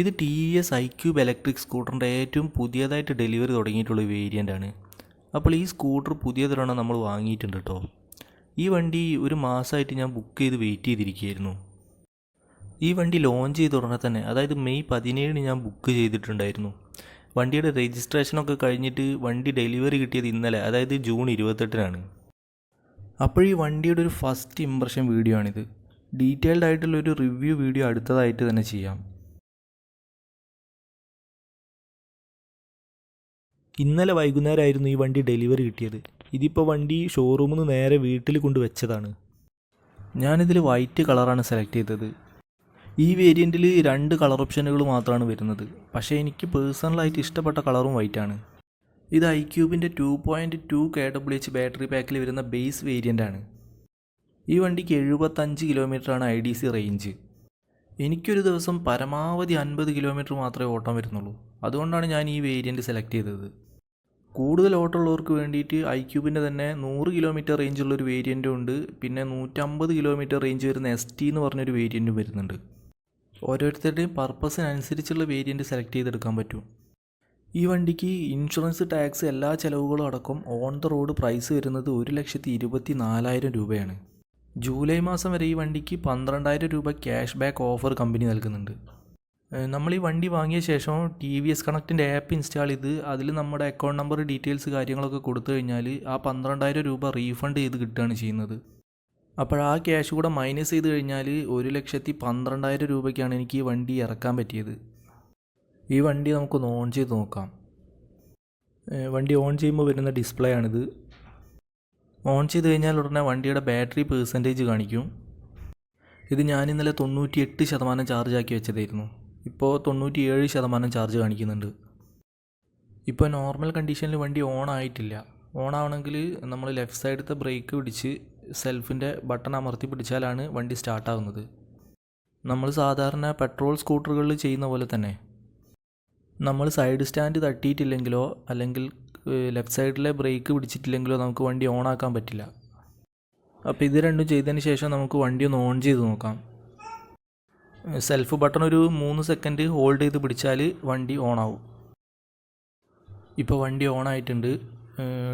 ഇത് T V S I cube electric സ്കൂട്ടറിന്റെ ഏറ്റവും പുതിയതായിട്ട് ഡെലിവറി തുടങ്ങിയിട്ടുള്ള വേരിയന്റ് ആണ്. അപ്പോൾ ഈ സ്കൂട്ടർ പുതിയതൊരെണ്ണം നമ്മൾ വാങ്ങിയിട്ടുണ്ട് കേട്ടോ ഈ വണ്ടി ഒരു മാസമായിട്ട് ഞാൻ ബുക്ക് ചെയ്ത് വെയിറ്റ് ചെയ്തിരിക്കുകയായിരുന്നു. ഈ വണ്ടി ലോഞ്ച് ചെയ്ത ഉടനെ തന്നെ അതായത് മെയ് പതിനേഴിന് ഞാൻ ബുക്ക് ചെയ്തിട്ടുണ്ടായിരുന്നു. വണ്ടിയുടെ രജിസ്ട്രേഷനൊക്കെ കഴിഞ്ഞിട്ട് വണ്ടി ഡെലിവറി കിട്ടിയത് ഇന്നലെ അതായത് ജൂൺ ഇരുപത്തെട്ടിനാണ്. അപ്പോഴീ വണ്ടിയുടെ ഒരു ഫസ്റ്റ് ഇമ്പ്രഷൻ വീഡിയോ ആണിത്. ഡീറ്റെയിൽഡ് ആയിട്ടുള്ള ഒരു റിവ്യൂ വീഡിയോ അടുത്തതായിട്ട് തന്നെ ചെയ്യാം. ഇന്നലെ വൈകുന്നേരമായിരുന്നു ഈ വണ്ടി ഡെലിവറി കിട്ടിയത്. ഇതിപ്പോൾ വണ്ടി ഷോറൂമിൽ നിന്ന് നേരെ വീട്ടിൽ കൊണ്ട് വെച്ചതാണ്. ഞാനിതിൽ വൈറ്റ് കളറാണ് സെലക്ട് ചെയ്തത്. ഈ വേരിയന്റിൽ രണ്ട് കളർ ഓപ്ഷനുകൾ മാത്രമാണ് വരുന്നത്. പക്ഷേ എനിക്ക് പേഴ്സണലായിട്ട് ഇഷ്ടപ്പെട്ട കളറും വൈറ്റാണ് ഇത് I ക്യൂബിന്റെ two point two K W H battery പാക്കിൽ വരുന്ന ബേസ് വേരിയന്റ് ആണ്. ഈ വണ്ടിക്ക് എഴുപത്തഞ്ച് കിലോമീറ്ററാണ് ഐ ഡി സി റേഞ്ച് എനിക്കൊരു ദിവസം പരമാവധി അൻപത് കിലോമീറ്റർ മാത്രമേ ഓട്ടം വരുന്നുള്ളൂ. അതുകൊണ്ടാണ് ഞാൻ ഈ വേരിയന്റ് സെലക്ട് ചെയ്തത്. കൂടുതൽ ഓട്ടമുള്ളവർക്ക് വേണ്ടിയിട്ട് ഐ ക്യൂബിന്റെ തന്നെ നൂറ് കിലോമീറ്റർ റേഞ്ചുള്ളൊരു വേരിയന്റും ഉണ്ട്. പിന്നെ നൂറ്റമ്പത് കിലോമീറ്റർ റേഞ്ച് വരുന്ന എസ് ടി എന്ന് പറഞ്ഞൊരു വേരിയന്റും വരുന്നുണ്ട്. ഓരോരുത്തരുടെയും പർപ്പസിനനുസരിച്ചുള്ള വേരിയന്റ് സെലക്ട് ചെയ്തെടുക്കാൻ പറ്റും. ഈ വണ്ടിക്ക് ഇൻഷുറൻസ് ടാക്സ് എല്ലാ ചിലവുകളും അടക്കം ഓൺ ദ റോഡ് പ്രൈസ് വരുന്നത് ഒരു ലക്ഷത്തി ഇരുപത്തി നാലായിരം രൂപയാണ്. ജൂലൈ മാസം വരെ ഈ വണ്ടിക്ക് പന്ത്രണ്ടായിരം രൂപ ക്യാഷ് ബാക്ക് ഓഫർ കമ്പനി നൽകുന്നുണ്ട്. നമ്മൾ ഈ വണ്ടി വാങ്ങിയ ശേഷം ടി വി എസ് കണക്റ്റിന്റെ ആപ്പ് ഇൻസ്റ്റാൾ ചെയ്ത് അതിൽ നമ്മുടെ അക്കൗണ്ട് നമ്പർ ഡീറ്റെയിൽസ് കാര്യങ്ങളൊക്കെ കൊടുത്തു കഴിഞ്ഞാൽ ആ പന്ത്രണ്ടായിരം രൂപ റീഫണ്ട് ചെയ്ത് കിട്ടുകയാണ് ചെയ്യുന്നത്. അപ്പോൾ ആ ക്യാഷ് കൂടെ മൈനസ് ചെയ്ത് കഴിഞ്ഞാൽ ഒരു ലക്ഷത്തി പന്ത്രണ്ടായിരം രൂപയ്ക്കാണ് എനിക്ക് ഈ വണ്ടി ഇറക്കാൻ പറ്റിയത്. ഈ വണ്ടി നമുക്കൊന്ന് ഓൺ ചെയ്ത് നോക്കാം. വണ്ടി ഓൺ ചെയ്യുമ്പോൾ വരുന്ന ഡിസ്പ്ലേ ആണിത്. ഓൺ ചെയ്ത് കഴിഞ്ഞാൽ ഉടനെ വണ്ടിയുടെ ബാറ്ററി പേഴ്സന്റേജ് കാണിക്കും. ഇത് ഞാൻ ഇന്നലെ തൊണ്ണൂറ്റി എട്ട് ശതമാനം ചാർജ് ആക്കി വെച്ചതായിരുന്നു. ഇപ്പോൾ തൊണ്ണൂറ്റിയേഴ് ശതമാനം ചാർജ് കാണിക്കുന്നുണ്ട്. ഇപ്പോൾ നോർമൽ കണ്ടീഷനിൽ വണ്ടി ഓൺ ആയിട്ടില്ല. ഓൺ ആവണമെങ്കിൽ നമ്മൾ ലെഫ്റ്റ് സൈഡത്തെ ബ്രേക്ക് പിടിച്ച് സെൽഫിന്റെ ബട്ടൺ അമർത്തി പിടിച്ചാലാണ് വണ്ടി സ്റ്റാർട്ടാവുന്നത് നമ്മൾ സാധാരണ പെട്രോൾ സ്കൂട്ടറുകളിൽ ചെയ്യുന്ന പോലെ തന്നെ. നമ്മൾ സൈഡ് സ്റ്റാൻഡ് തട്ടിയിട്ടില്ലെങ്കിലോ അല്ലെങ്കിൽ ലെഫ്റ്റ് സൈഡിലെ ബ്രേക്ക് പിടിച്ചിട്ടില്ലെങ്കിലോ നമുക്ക് വണ്ടി ഓൺ ആക്കാൻ പറ്റില്ല. അപ്പോൾ ഇത് രണ്ടും ചെയ്തതിന് ശേഷം നമുക്ക് വണ്ടി ഒന്ന് ഓൺ ചെയ്ത് നോക്കാം. സെൽഫ് ബട്ടൺ ഒരു മൂന്ന് സെക്കൻഡ് ഹോൾഡ് ചെയ്ത് പിടിച്ചാൽ വണ്ടി ഓൺ ആവും. ഇപ്പോൾ വണ്ടി ഓൺ ആയിട്ടുണ്ട്.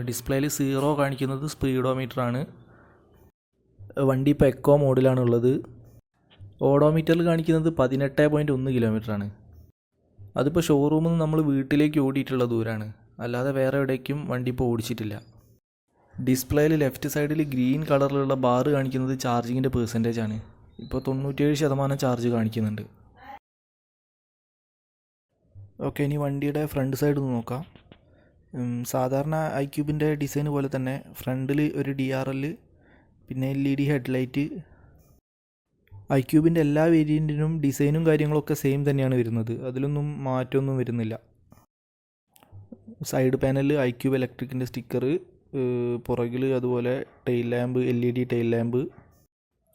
ഡിസ്പ്ലേയിൽ സീറോ കാണിക്കുന്നത് സ്പീഡോമീറ്റർ ആണ്. വണ്ടി ഇപ്പോൾ എക്കോ മോഡിലാണ് ഉള്ളത്. ഓഡോമീറ്ററിൽ കാണിക്കുന്നത് പതിനെട്ട് പോയിന്റ് ഒന്ന് കിലോമീറ്റർ ആണ്. അതിപ്പോൾ ഷോറൂമിൽ നിന്ന് നമ്മൾ വീട്ടിലേക്ക് ഓടിയിട്ടുള്ള ദൂരമാണ് അല്ലാതെ വേറെ എവിടേക്കും വണ്ടി ഇപ്പോൾ ഓടിച്ചിട്ടില്ല. ഡിസ്പ്ലേയിൽ ലെഫ്റ്റ് സൈഡിൽ ഗ്രീൻ കളറിലുള്ള ബാർ കാണിക്കുന്നത് ചാർജിങ്ങിന്റെ പേഴ്സന്റേജ് ആണ്. ഇപ്പോൾ തൊണ്ണൂറ്റേഴ് ശതമാനം ചാർജ് കാണിക്കുന്നുണ്ട്. ഓക്കെ ഇനി വണ്ടിയുടെ ഫ്രണ്ട് സൈഡ് നോക്കാം. സാധാരണ ഐ ക്യൂബിന്റെ ഡിസൈൻ പോലെ തന്നെ ഫ്രണ്ടിൽ ഒരു ഡി ആർ എൽ പിന്നെ എൽ ഇ ഡി ഹെഡ്ലൈറ്റ് ഐ ക്യൂബിന്റെ എല്ലാ വേരിയന്റിനും ഡിസൈനും കാര്യങ്ങളൊക്കെ സെയിം തന്നെയാണ് വരുന്നത്. അതിലൊന്നും മാറ്റമൊന്നും വരുന്നില്ല. സൈഡ് പാനൽ ഐ ക്യൂബ് ഇലക്ട്രിക്കിന്റെ സ്റ്റിക്കർ പുറകിൽ അതുപോലെ tail lamp L E D tail lamp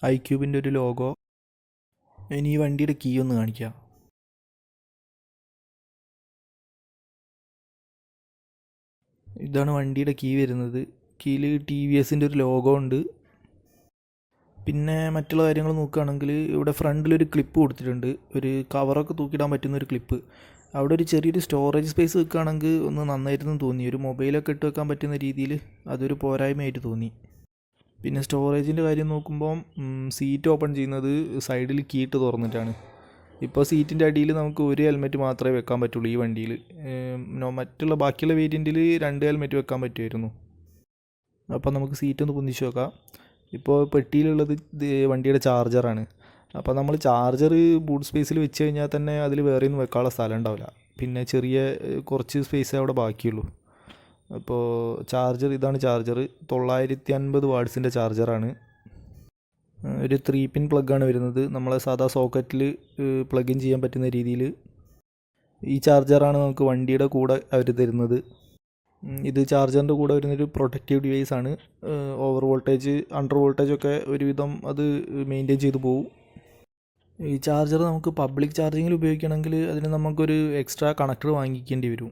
I ക്യൂബിന്റെ ഒരു ലോഗോ. ഇനി ഈ വണ്ടിയുടെ കീ ഒന്ന് കാണിക്കാം. ഇതാണ് വണ്ടിയുടെ കീ വരുന്നത്. കീയിൽ ടി വി എസിന്റെ ഒരു ലോഗോ ഉണ്ട്. പിന്നെ മറ്റുള്ള കാര്യങ്ങൾ നോക്കുകയാണെങ്കിൽ ഇവിടെ ഫ്രണ്ടിലൊരു ക്ലിപ്പ് കൊടുത്തിട്ടുണ്ട്. ഒരു കവറൊക്കെ തൂക്കിയിടാൻ പറ്റുന്ന ഒരു ക്ലിപ്പ്. അവിടെ ഒരു ചെറിയൊരു സ്റ്റോറേജ് സ്പേസ് വെക്കുകയാണെങ്കിൽ ഒന്ന് നന്നായിരുന്നു തോന്നി. ഒരു മൊബൈലൊക്കെ ഇട്ട് വെക്കാൻ പറ്റുന്ന രീതിയിൽ അതൊരു പോരായ്മയായിട്ട് തോന്നി. പിന്നെ സ്റ്റോറേജിന്റെ കാര്യം നോക്കുമ്പോൾ സീറ്റ് ഓപ്പൺ ചെയ്യുന്നത് സൈഡിൽ കീട്ട് തുറന്നിട്ടാണ്. ഇപ്പോൾ സീറ്റിന്റെ അടിയിൽ നമുക്ക് ഒരു ഹെൽമെറ്റ് മാത്രമേ വെക്കാൻ പറ്റുള്ളൂ ഈ വണ്ടിയിൽ മറ്റുള്ള ബാക്കിയുള്ള വേരിയന്റിൽ രണ്ട് ഹെൽമെറ്റ് വെക്കാൻ പറ്റുമായിരുന്നു. അപ്പോൾ നമുക്ക് സീറ്റ് ഒന്ന് പൊന്തിച്ച് നോക്കാം. ഇപ്പോൾ പെട്ടിയിലുള്ളത് വണ്ടിയുടെ ചാർജറാണ് അപ്പോൾ നമ്മൾ ചാർജർ ബൂട്ട് സ്പേസിൽ വെച്ച് കഴിഞ്ഞാൽ തന്നെ അതിൽ വേറെ ഒന്നും വെക്കാനുള്ള സ്ഥലം ഉണ്ടാവില്ല. പിന്നെ ചെറിയ കുറച്ച് സ്പേസ് അവിടെ ബാക്കിയുള്ളൂ. അപ്പോൾ ചാർജർ ഇതാണ് ചാർജർ തൊള്ളായിരത്തി അൻപത് വാട്സിന്റെ ചാർജറാണ് ഒരു ത്രീ പിൻ പ്ലഗാണ് വരുന്നത്. നമ്മളെ സാധാ സോക്കറ്റിൽ പ്ലഗ് ഇൻ ചെയ്യാൻ പറ്റുന്ന രീതിയിൽ ഈ ചാർജറാണ് നമുക്ക് വണ്ടിയുടെ കൂടെ അവർ തരുന്നത്. ഇത് ചാർജറിന്റെ കൂടെ വരുന്നൊരു പ്രൊട്ടക്റ്റീവ് ഡിവൈസ് ആണ്. ഓവർ വോൾട്ടേജ് അണ്ടർ വോൾട്ടേജ് ഒക്കെ ഒരുവിധം അത് മെയിന്റെയിൻ ചെയ്തു പോകും ഈ ചാർജർ നമുക്ക് പബ്ലിക് ചാർജിങ്ങിൽ ഉപയോഗിക്കണമെങ്കിൽ അതിന് നമുക്കൊരു എക്സ്ട്രാ കണക്ടർ വാങ്ങിക്കേണ്ടി വരും.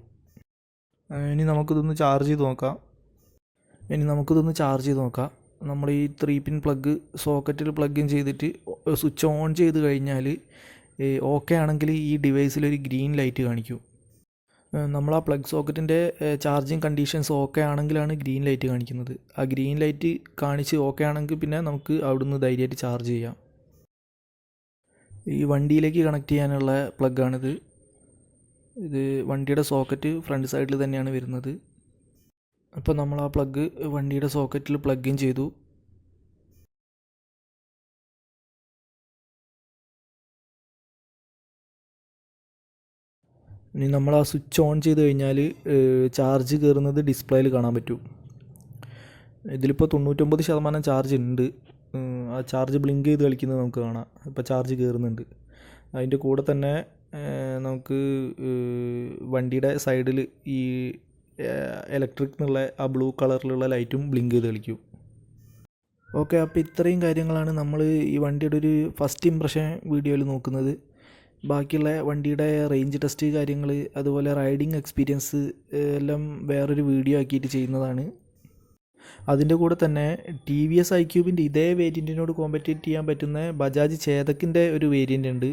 ഇനി നമുക്കിതൊന്ന് ചാർജ് ചെയ്ത് നോക്കാം. ഇനി നമുക്കിതൊന്ന് ചാർജ് ചെയ്ത് നോക്കാം. നമ്മൾ ഈ ത്രീ പിൻ പ്ലഗ് സോക്കറ്റിൽ പ്ലഗ് ഇൻ ചെയ്തിട്ട് സ്വിച്ച് ഓൺ ചെയ്ത് കഴിഞ്ഞാൽ ഓക്കെ ആണെങ്കിൽ ഈ ഡിവൈസിൽ ഒരു ഗ്രീൻ ലൈറ്റ് കാണിക്കും. നമ്മൾ ആ പ്ലഗ് സോക്കറ്റിന്റെ ചാർജിങ് കണ്ടീഷൻസ് ഓക്കെ ആണെങ്കിലാണ് ഗ്രീൻ ലൈറ്റ് കാണിക്കുന്നത്. ആ ഗ്രീൻ ലൈറ്റ് കാണിച്ച് ഓക്കെ ആണെങ്കിൽ പിന്നെ നമുക്ക് അവിടുന്ന് ധൈര്യമായിട്ട് ചാർജ് ചെയ്യാം. ഈ വണ്ടിയിലേക്ക് കണക്ട് ചെയ്യാനുള്ള പ്ലഗ് പ്ലഗാണിത് ഇത് വണ്ടിയുടെ സോക്കറ്റ് ഫ്രണ്ട് സൈഡിൽ തന്നെയാണ് വരുന്നത്. അപ്പോൾ നമ്മൾ ആ പ്ലഗ് വണ്ടിയുടെ സോക്കറ്റിൽ പ്ലഗ് ഇൻ ചെയ്തു. ഇനി നമ്മൾ ആ സ്വിച്ച് ഓൺ ചെയ്ത് കഴിഞ്ഞാൽ ചാർജ് കയറുന്നത് ഡിസ്പ്ലേയിൽ കാണാൻ പറ്റും. ഇതിലിപ്പോൾ തൊണ്ണൂറ്റൊമ്പത് ശതമാനം ചാർജ് ഉണ്ട്. ആ ചാർജ് ബ്ലിങ്ക് ചെയ്ത് കളിക്കുന്നത് നമുക്ക് കാണാം. ഇപ്പോൾ ചാർജ് കയറുന്നുണ്ട് അതിന്റെ കൂടെ തന്നെ നമുക്ക് വണ്ടിയുടെ സൈഡിൽ ഈ ഇലക്ട്രിക് എന്നുള്ള ആ ബ്ലൂ കളറിലുള്ള ലൈറ്റും ബ്ലിങ്ക് ചെയ്ത് കളിക്കും. ഓക്കെ അപ്പോൾ ഇത്രയും കാര്യങ്ങളാണ് നമ്മൾ ഈ വണ്ടിയുടെ ഒരു ഫസ്റ്റ് ഇമ്പ്രഷൻ വീഡിയോയിൽ നോക്കുന്നത്. ബാക്കിയുള്ള വണ്ടിയുടെ റേഞ്ച് ടെസ്റ്റ് കാര്യങ്ങൾ അതുപോലെ റൈഡിങ് എക്സ്പീരിയൻസ് എല്ലാം വേറൊരു വീഡിയോ ആക്കിയിട്ട് ചെയ്യുന്നതാണ്. അതിന്റെ കൂടെ തന്നെ ടി വി എസ് ഐ ക്യൂബിന്റെ ഇതേ വേരിയന്റിനോട് കോമ്പറ്റേറ്റ് ചെയ്യാൻ പറ്റുന്ന ബജാജ് ചേതക്കിന്റെ ഒരു വേരിയന്റ് ഉണ്ട്.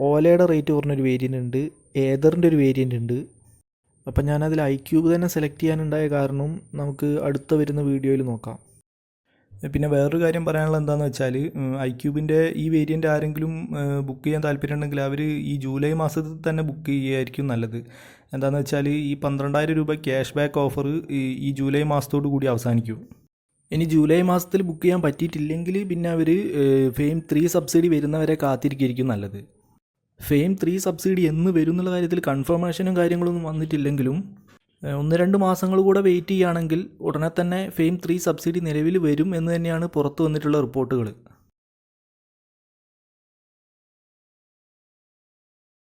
ഓലയുടെ റേറ്റ് കുറഞ്ഞൊരു വേരിയന്റ് ഉണ്ട് ഏതറിന്റെ ഒരു വേരിയന്റ് ഉണ്ട്. അപ്പം ഞാനതിൽ ഐ ക്യൂബ് തന്നെ സെലക്ട് ചെയ്യാനുണ്ടായ കാരണം നമുക്ക് അടുത്ത വരുന്ന വീഡിയോയിൽ നോക്കാം. പിന്നെ വേറൊരു കാര്യം പറയാനുള്ളത് എന്താണെന്ന് വെച്ചാൽ ഐ ക്യൂബിന്റെ ഈ വേരിയന്റ് ആരെങ്കിലും ബുക്ക് ചെയ്യാൻ താല്പര്യമുണ്ടെങ്കിൽ അവർ ഈ ജൂലൈ മാസത്തിൽ തന്നെ ബുക്ക് ചെയ്യുകയായിരിക്കും നല്ലത്. എന്താണെന്ന് വെച്ചാൽ ഈ പന്ത്രണ്ടായിരം രൂപ ക്യാഷ് ബാക്ക് ഓഫർ ഈ ജൂലൈ മാസത്തോടു കൂടി അവസാനിക്കും. ഇനി ജൂലൈ മാസത്തിൽ ബുക്ക് ചെയ്യാൻ പറ്റിയിട്ടില്ലെങ്കിൽ പിന്നെ അവർ ഫെയിം ത്രീ സബ്സിഡി വരുന്നവരെ കാത്തിരിക്കുകയായിരിക്കും നല്ലത്. ഫെയിം ത്രീ സബ്സിഡി എന്ന് വരും എന്നുള്ള കാര്യത്തിൽ കൺഫർമേഷനും കാര്യങ്ങളൊന്നും വന്നിട്ടില്ലെങ്കിലും ഒന്ന് രണ്ട് മാസങ്ങൾ കൂടെ വെയിറ്റ് ചെയ്യുകയാണെങ്കിൽ ഉടനെ തന്നെ ഫെയിം ത്രീ സബ്സിഡി നിലവിൽ വരും എന്ന് തന്നെയാണ് പുറത്തു വന്നിട്ടുള്ള റിപ്പോർട്ടുകൾ.